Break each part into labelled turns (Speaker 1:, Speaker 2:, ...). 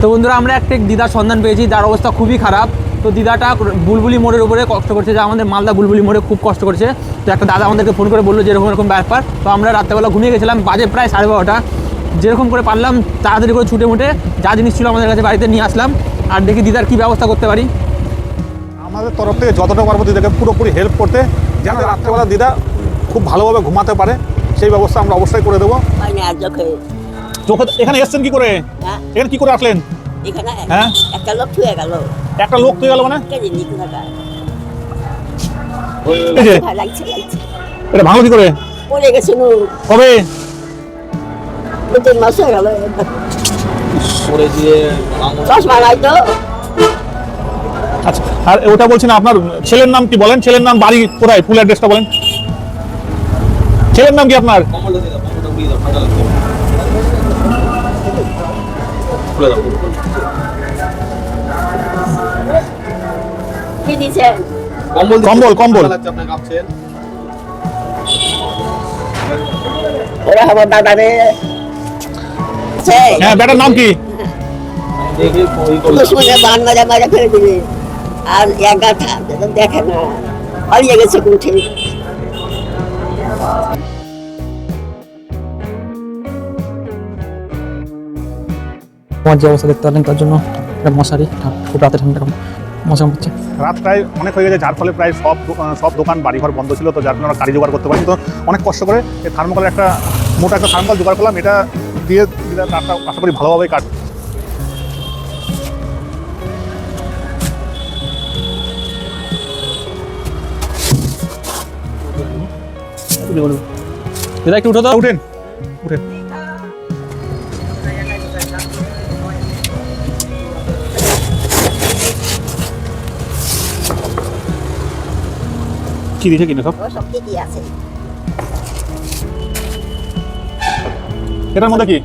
Speaker 1: তো বন্ধুরা আমরা একটা দিদার সন্ধান পেয়েছি। যার অবস্থা খুবই খারাপ। তো দিদাটা বুলবুলি মোড়ের উপরে কষ্ট করছে। যা আমাদের মালদা বুলবুলি মোড়ে খুব কষ্ট করছে। তো একটা দাদা আমাদেরকে ফোন করে বলল যে এরকম এরকম ব্যাপার। তো আমরা রাত্রেবেলা ঘুমিয়ে গেছিলাম। বাজে প্রায় সাড়ে বারোটা। যেরকম করে পারলাম তাড়াতাড়ি করে ছুটে মুটে যা জিনিস ছিল আমাদের কাছে বাড়িতে নিয়ে আসলাম। আর দেখি দিদার কী ব্যবস্থা করতে পারি।
Speaker 2: আমাদের তরফ থেকে যতটা পারব দিদাকে পুরোপুরি হেল্প করতে যেন রাত্রেবেলা দিদা খুব ভালোভাবে ঘুমাতে পারে সেই ব্যবস্থা আমরা অবশ্যই করে দেবো। এখানে এসছেন কি করে?
Speaker 3: হ্যাঁ।
Speaker 2: এখানে কি করে আসলেন? হ্যাঁ?
Speaker 3: একটা লোক ছুঁয়ে গেল।
Speaker 2: একটা লোক তুই গেল মানে? এটা ভাঙলো কি করে?
Speaker 3: পড়ে গেছে নু
Speaker 2: কবে?
Speaker 3: মাস হয়ে গেল।
Speaker 1: করে দিয়ে
Speaker 3: চশমা নাই তো।
Speaker 2: আচ্ছা আর ওটা বলছি না আপনার ছেলের নাম কি বলেন? ছেলের নাম বাড়ি কোথায়? ফুল অ্যাড্রেসটা বলেন। ছেলের নাম কি আপনার?
Speaker 3: কি দিছেন?
Speaker 2: কম্বল কম্বল
Speaker 3: ওরা আমার দাদা রে
Speaker 2: হ্যাঁ ব্যাটার নাম কি?
Speaker 3: দুশ্মনে বান মাজা মাজা ফেলে দিবে। আর এক দেখে না। হারিয়ে গেছে কুঠি
Speaker 1: আমার যে অবস্থা দেখতে পারলেন তার জন্য একটা মশারি খুব রাতে ঠান্ডা মশা হচ্ছে
Speaker 2: রাত প্রায় অনেক হয়ে গেছে যার ফলে প্রায় সব সব দোকান বাড়িঘর বন্ধ ছিল তো যার জন্য আমরা গাড়ি জোগাড় করতে পারি তো অনেক কষ্ট করে এই থার্মোকলের একটা মোটা একটা থার্মোকল জোগাড় করলাম এটা দিয়ে রাতটা আশা করি ভালোভাবেই কাট
Speaker 1: দিদা একটু উঠো তো।
Speaker 2: উঠেন উঠেন। কি দিয়েছে কিনে সব?
Speaker 3: সব কি কি আছে।
Speaker 2: এটার মধ্যে কি?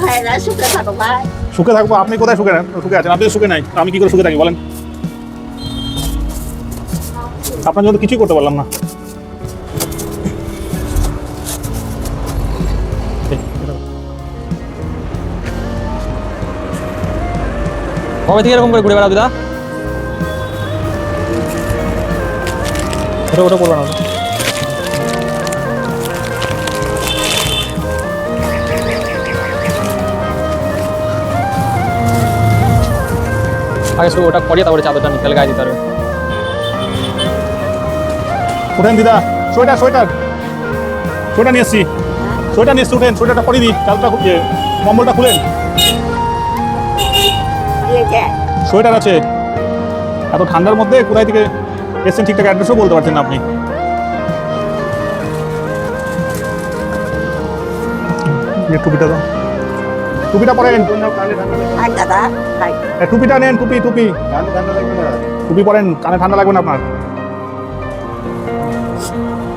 Speaker 3: ভাইরা থাকো ভাই।
Speaker 2: সুখে থাকব আপনি কোথায় সুখে সুখে আছেন আপনি সুখে নাই আমি কি করে সুখে থাকি বলেন। আপনার জন্য কিছুই করতে পারলাম না।
Speaker 1: কবে থেকে এরকম করে ঘুরে বেড়াও দিদা? ওটা ওটা করব না। আগে শুধু ওটা করিয়ে তারপরে চাদরটা নিতে গায়ে দিতে পারবে
Speaker 2: উঠেন দিদা সোয়েটার সোয়েটার। সোয়েটার নিয়ে এসছি। সোয়েটার নিয়ে এসছি উঠেন সোয়েটারটা পরিয়ে দিই চালটা ইয়ে, কম্বলটা খুলেন। সোয়েটার আছে। এত ঠান্ডার মধ্যে কোথায় থেকে এসছেন ঠিকঠাক অ্যাড্রেসও বলতে পারছেন না আপনি। টুপিটা দাও। টুপিটা পরেন
Speaker 3: আর দাদা
Speaker 2: টুপিটা নেন টুপি টুপি। টুপি পরেন কানে ঠান্ডা লাগবে না আপনার।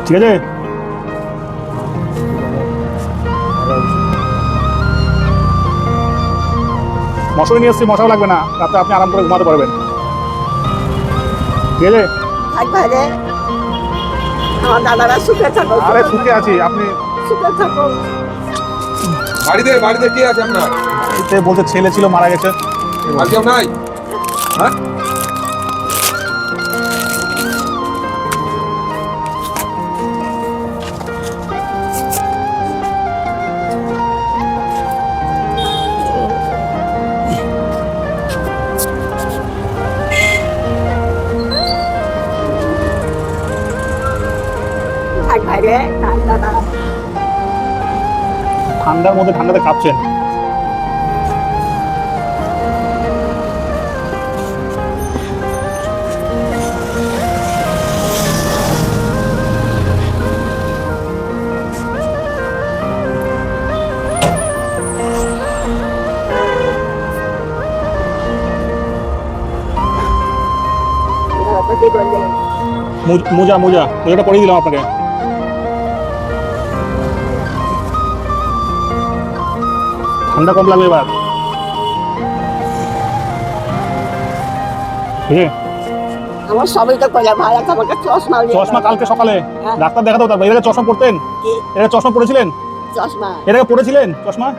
Speaker 2: ঠিক আছে? মশারি নিয়ে এসছি মশাও লাগবে না। রাতে আপনি আরাম করে ঘুমাতে পারবেন। ঠিক আছে?
Speaker 3: ভাইরে আমার দাদারা সুখে থাকো
Speaker 2: আরে সুখে আছি আপনি
Speaker 3: সুখে থাকো
Speaker 4: বাড়িতে বাড়িতে কে আছে আপনার?
Speaker 2: এতে বলতে ছেলে ছিল মারা গেছে।
Speaker 4: আর কেউ নাই? হ্যাঁ?
Speaker 3: ভাই
Speaker 2: ঠান্ডার মধ্যে ঠান্ডাতে কাঁপছেন। মুজ- মোজা মোজা মোজাটা পরিয়ে দিলাম আপনাকে। ঠান্ডা কম লাগবে এবার।
Speaker 3: আমার সবই তো ভাই চশমা
Speaker 2: চশমা কালকে সকালে।
Speaker 3: হ্যাঁ।
Speaker 2: ডাক্তার দেখাতে হতো চশমা পড়তেন? চশমা পড়েছিলেন?
Speaker 3: চশমা।
Speaker 2: এর আগে পড়েছিলেন চশমা?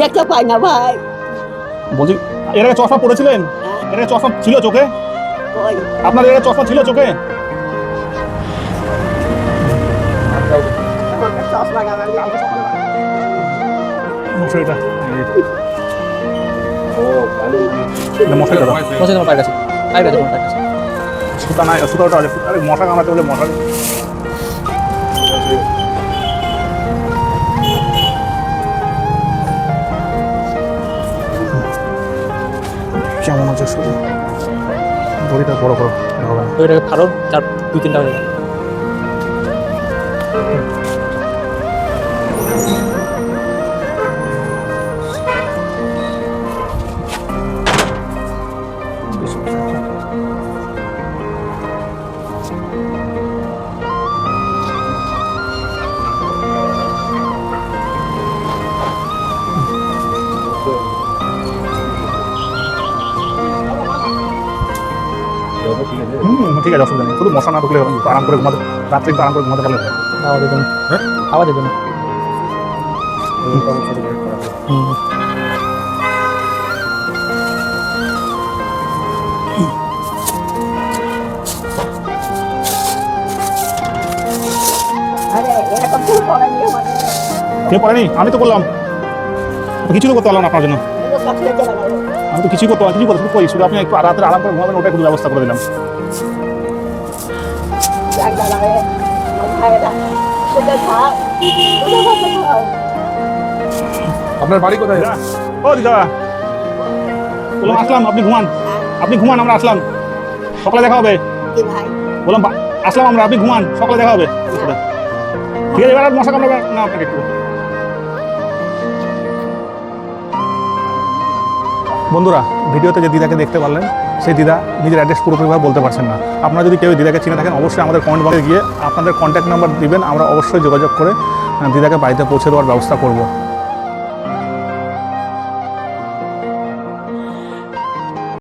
Speaker 3: দেখতে পাই না ভাই।
Speaker 2: বলছি চশমা পড়েছিলেন? এর চশমা ছিল চোখে? আপনার এর চশমা ছিল চোখে?
Speaker 3: চশমা
Speaker 2: মশারিটা মশারি দাদা
Speaker 1: বসে তোমার পায়ের কাছে। পায়ের কাছে তোমার কাছে।
Speaker 2: সুতা নাই সুতাটা আছে। আরে মশা বলে মশা কেমন আছে শুধু দড়িটা বড় করো হবে না।
Speaker 1: ফাড়ো চার দুই তিনটা হয়ে যাবে
Speaker 2: ঠিক আছে অসুবিধা নেই। শুধু মশা না ঢুকলে একটু আরাম করে ঘুমাতে রাত্রে একটু আরাম করে ঘুমাতে পারলে।
Speaker 1: আওয়াজ দেবে না আওয়াজ দেবে না
Speaker 3: কেউ
Speaker 2: পারেনি? আমি তো করলাম তো কিছু তো করতে পারলাম আপনার জন্য।
Speaker 3: কাছে
Speaker 2: আমি তো কিছুই করতে পারলাম কিছু করতে করি শুধু আপনি একটু রাত্রে আরাম করে ঘুমাবেন ওটাই শুধু ব্যবস্থা করে দিলাম।
Speaker 4: আপনার বাড়ি কোথায়?
Speaker 2: ও দিদা। বললাম আসলাম আপনি ঘুমান। আপনি ঘুমান আমরা আসলাম। সকালে দেখা হবে।
Speaker 3: কি ভাই
Speaker 2: বললাম আসলাম আমরা আপনি ঘুমান সকালে দেখা হবে। ঠিক আছে এবার আর মশা কামড়াবে না আপনাকে একটু। বন্ধুরা ভিডিওতে যে দিদাকে দেখতে পারলেন সেই দিদা নিজের অ্যাড্রেস পুরোপুরিভাবে বলতে পারছেন না। আপনারা যদি কেউ দিদাকে চিনে থাকেন, অবশ্যই আমাদের কমেন্ট বক্সে গিয়ে আপনাদের কন্ট্যাক্ট নাম্বার দিবেন। আমরা অবশ্যই যোগাযোগ করে দিদাকে বাড়িতে পৌঁছে দেওয়ার ব্যবস্থা করব।